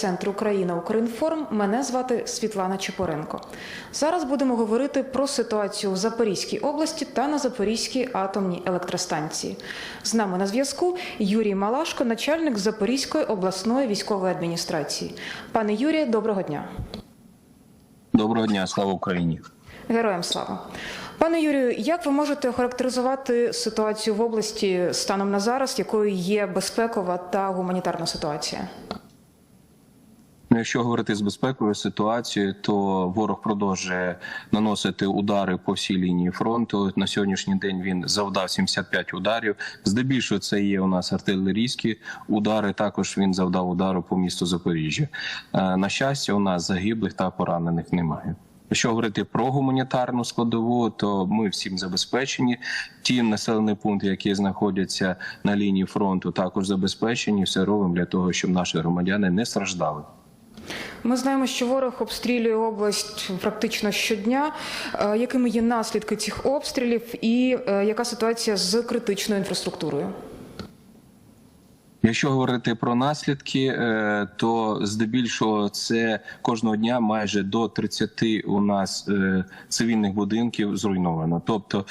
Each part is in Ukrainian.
медіа-центр Україна Укрінформ. Мене звати Світлана Чепоренко. Зараз будемо говорити про ситуацію в Запорізькій області та на Запорізькій атомній електростанції. З нами на зв'язку Юрій Малашко, начальник Запорізької обласної військової адміністрації. Пане Юрію, доброго дня. Доброго дня, слава Україні. Героям слава. Пане Юрію, як ви можете охарактеризувати ситуацію в області станом на зараз, якою є безпекова та гуманітарна ситуація? Ну, Якщо говорити з безпековою ситуацією, то ворог продовжує наносити удари по всій лінії фронту. На сьогоднішній день він завдав 75 ударів. Здебільшого це є у нас артилерійські удари. Також він завдав удару по місту Запоріжжя. Е, На щастя, у нас загиблих та поранених немає. Якщо говорити про гуманітарну складову, то ми всім забезпечені. Ті населені пункти, які знаходяться на лінії фронту, також забезпечені. Все робимо для того, щоб наші громадяни не страждали. Ми знаємо, що ворог обстрілює область практично щодня. Е, Якими є наслідки цих обстрілів, і е, яка ситуація з критичною інфраструктурою? Якщо говорити про наслідки, е, то здебільшого це кожного дня майже до 30 у нас е, цивільних будинків зруйновано. Тобто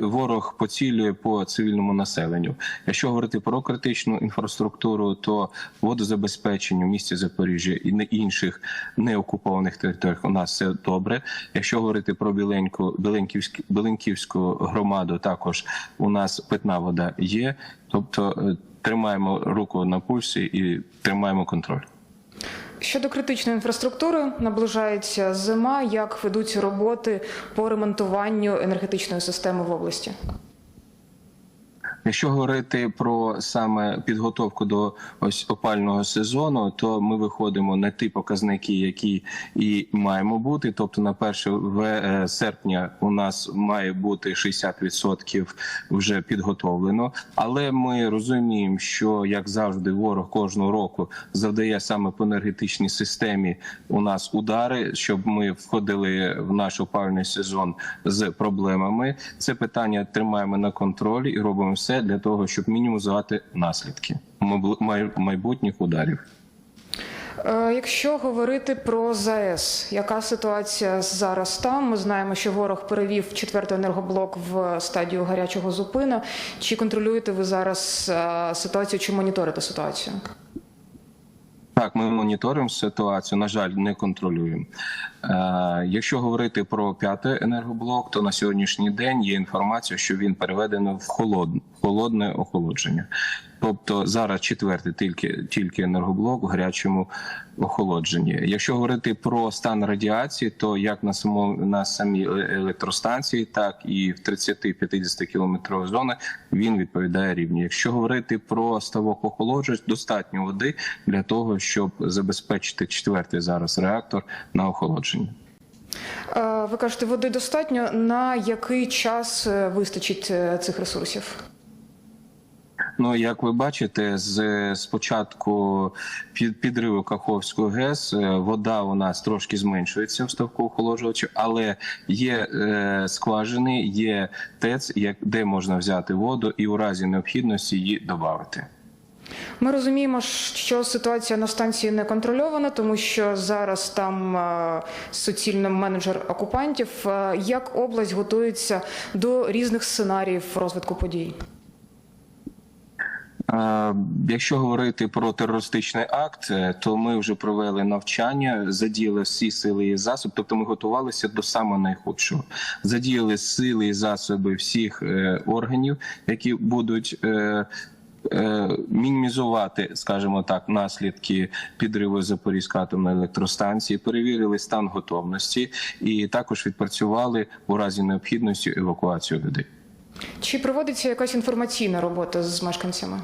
ворог поцілює по цивільному населенню. Якщо говорити про критичну інфраструктуру, то водозабезпечення в місті Запоріжжя і на інших неокупованих територіях у нас все добре. Якщо говорити про біленьку Біленьківську Біленьківську громаду, також у нас питна вода є. Тобто е, тримаємо руку на пульсі і тримаємо контроль. Щодо критичної інфраструктури, наближається зима. Як ведуться роботи по ремонтуванню енергетичної системи в області? Якщо говорити про саме підготовку до ось опального сезону, то ми виходимо на ті показники, які і маємо бути. Тобто, на 1 ве- е, серпня у нас має бути 60% вже підготовлено. Але ми розуміємо, що як завжди, ворог кожного року завдає саме по енергетичній системі у нас удари, щоб ми входили в наш опальний сезон з проблемами. Це питання тримаємо на контролі і робимо все для того, щоб мінімізувати наслідки майбутніх ударів. Е, Якщо говорити про ЗАЕС, яка ситуація зараз там? Ми знаємо, що ворог перевів четвертий енергоблок в стадію гарячого зупину. Чи контролюєте ви зараз е, ситуацію, чи моніторите ситуацію? Так, ми моніторимо ситуацію. На жаль, не контролюємо. Е, якщо говорити про п'ятий енергоблок, то на сьогоднішній день є інформація, що він переведено в холодне, холодне охолодження. Тобто зараз четвертий тільки тільки енергоблок в гарячому охолодженні. Якщо говорити про стан радіації, то як на самому на самій е- електростанції, так і в 30-50 кілометрових зонах він відповідає рівню. Якщо говорити про ставок охолоджувач, достатньо води для того, щоб забезпечити четвертий зараз реактор на охолодження. Е, Ви кажете, води достатньо. На який час е, вистачить цих ресурсів? Ну, як ви бачите, з спочатку під підриву Каховської ГЕС е, вода у нас трошки зменшується в ставку охолоджувачу, але є е, скважини, є ТЕЦ, як де можна взяти воду і у разі необхідності її додати. Ми розуміємо, що ситуація на станції не контрольована, тому що зараз там е, суцільний менеджер окупантів. Як область готується до різних сценаріїв розвитку подій? Якщо говорити про терористичний акт, е, то ми вже провели навчання, задіяли всі сили і засоби. Тобто ми готувалися до самого найхудшого. Задіяли сили і засоби всіх е, органів, які будуть. е, Мінімізувати, скажімо так, наслідки підриву Запорізької атомної електростанції, перевірили стан готовності і також відпрацювали у разі необхідності евакуацію людей. Чи проводиться якась інформаційна робота з мешканцями?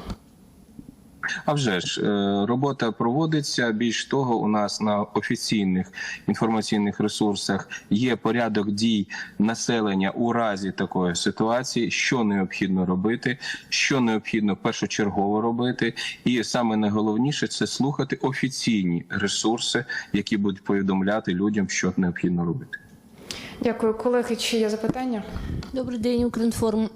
А вже ж е, робота проводиться. Більш того, у нас на офіційних інформаційних ресурсах є порядок дій населення у разі такої ситуації, що необхідно робити, що необхідно першочергово робити, і саме найголовніше це слухати офіційні ресурси, які будуть повідомляти людям, що необхідно робити. Дякую, колеги. Чи є запитання? Добрий день, Укрінформ.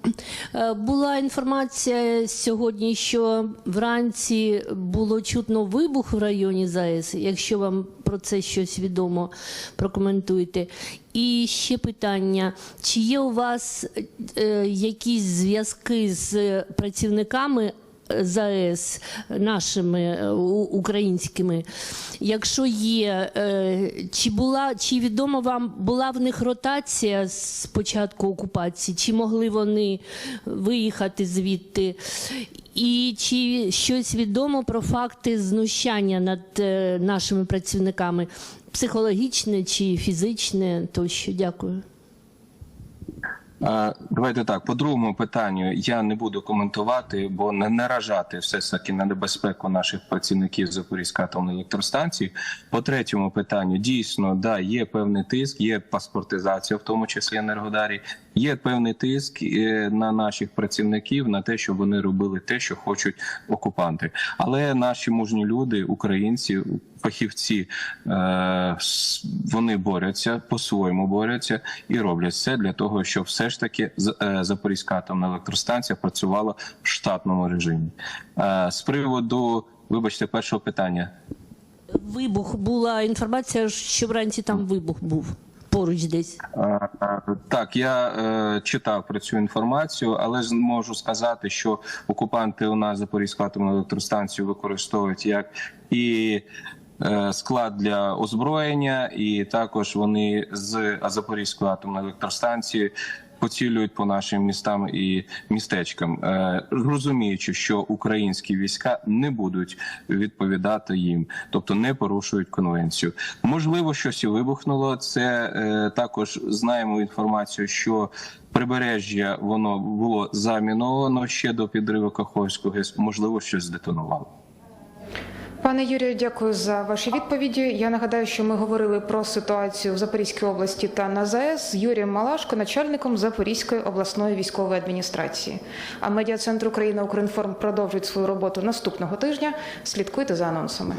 Е, Була інформація сьогодні, що вранці було чутно вибух в районі ЗАЕС. Якщо вам про це щось відомо, прокоментуйте. І ще питання: чи є у вас е, якісь зв'язки з працівниками? ЗАЕС нашими е, українськими. Якщо є, е, чи була чи відомо вам була в них ротація з початку окупації, чи могли вони виїхати звідти? І чи щось відомо про факти знущання над е, нашими працівниками? Психологічне чи фізичне тощо? Дякую. Давайте так. По другому питанню я не буду коментувати, бо не наражати все ж таки на небезпеку наших працівників Запорізької атомної електростанції. По третьому питанню дійсно да є певний тиск, є паспортизація, в тому числі енергодарі. Є певний тиск е, на наших працівників на те, щоб вони робили те, що хочуть окупанти. Але наші мужні люди, українці, фахівці, е, вони борються по-своєму борються і роблять все для того, щоб все ж таки е, Запорізька атомна електростанція працювала в штатному режимі. З приводу, вибачте, першого питання. Вибух була інформація, що вранці там вибух був поруч десь. Так, я е, читав про цю інформацію, але можу сказати, що окупанти у нас Запорізьку атомну електростанцію використовують як і е, склад для озброєння, і також вони з Запорізької атомної електростанції. Поцілюють по нашим містам і містечкам, е, розуміючи, що українські війська не будуть відповідати їм, тобто не порушують конвенцію. Можливо, щось і вибухнуло. Це е, також знаємо інформацію, що прибережжя воно було заміновано ще до підриву Каховського ГЕС. Можливо, щось здетонувало. Пане Юрію, дякую за ваші відповіді. Я нагадаю, що ми говорили про ситуацію в Запорізькій області та на ЗАЕС з Юрієм Малашко, начальником Запорізької обласної військової адміністрації. А медіа центр Україна Укрінформ продовжить свою роботу наступного тижня. Слідкуйте за анонсами.